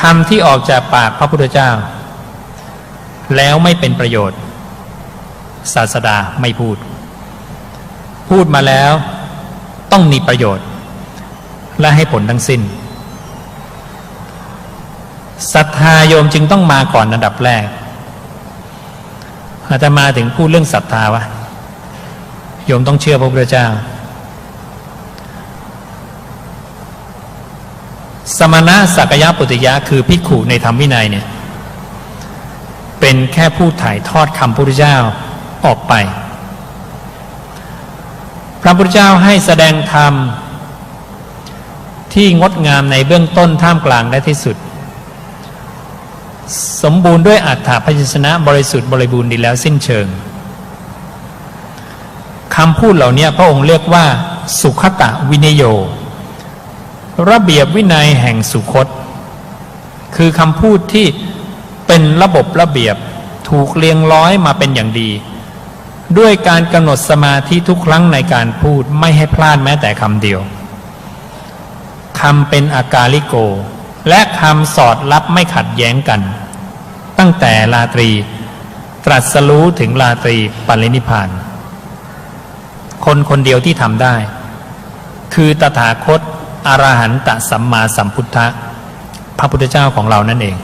คำที่ออกจากปากพระพุทธเจ้า แล้วไม่เป็นประโยชน์ ศาสดาไม่พูด พูดมาแล้วต้องมีประโยชน์ และให้ผลทั้งสิ้นศรัทธาโยมจึงต้องมาก่อนอันดับแรกอาตมาถึงพูดเรื่องศรัทธาวะโยมต้องเชื่อพระพุทธเจ้า สมณะสักยะปุติยะคือภิกขุในธรรมวินัยเนี่ยเป็นแค่ผู้ถ่ายทอดคำพระพุทธเจ้าออกไป พระพุทธเจ้าให้แสดงธรรมที่งดงามในเบื้องต้นท่ามกลางและที่สุด สมบูรณ์ด้วยอัฏฐพยัญชนะบริสุทธิ์บริบูรณ์ดีแล้วสิ้นเชิงคำพูดเหล่านี้พระองค์เรียกว่า สุขตะวินโย ระเบียบวินัยแห่งสุคต คือคำพูดที่เป็นระบบระเบียบถูกเรียงร้อยมาเป็นอย่างดี ด้วยการกำหนดสมาธิทุกครั้งในการพูดไม่ให้พลาดแม้แต่คำเดียวคำเป็นอากาลิโก และคำสอดรับไม่ขัดแย้งกัน ตั้งแต่ลาตรี ตรัสรู้ถึงลาตรีปรินิพพาน คนคนเดียวที่ทำได้ คือตถาคต อรหันตสัมมาสัมพุทธะพระพุทธเจ้าของเรานั่นเอง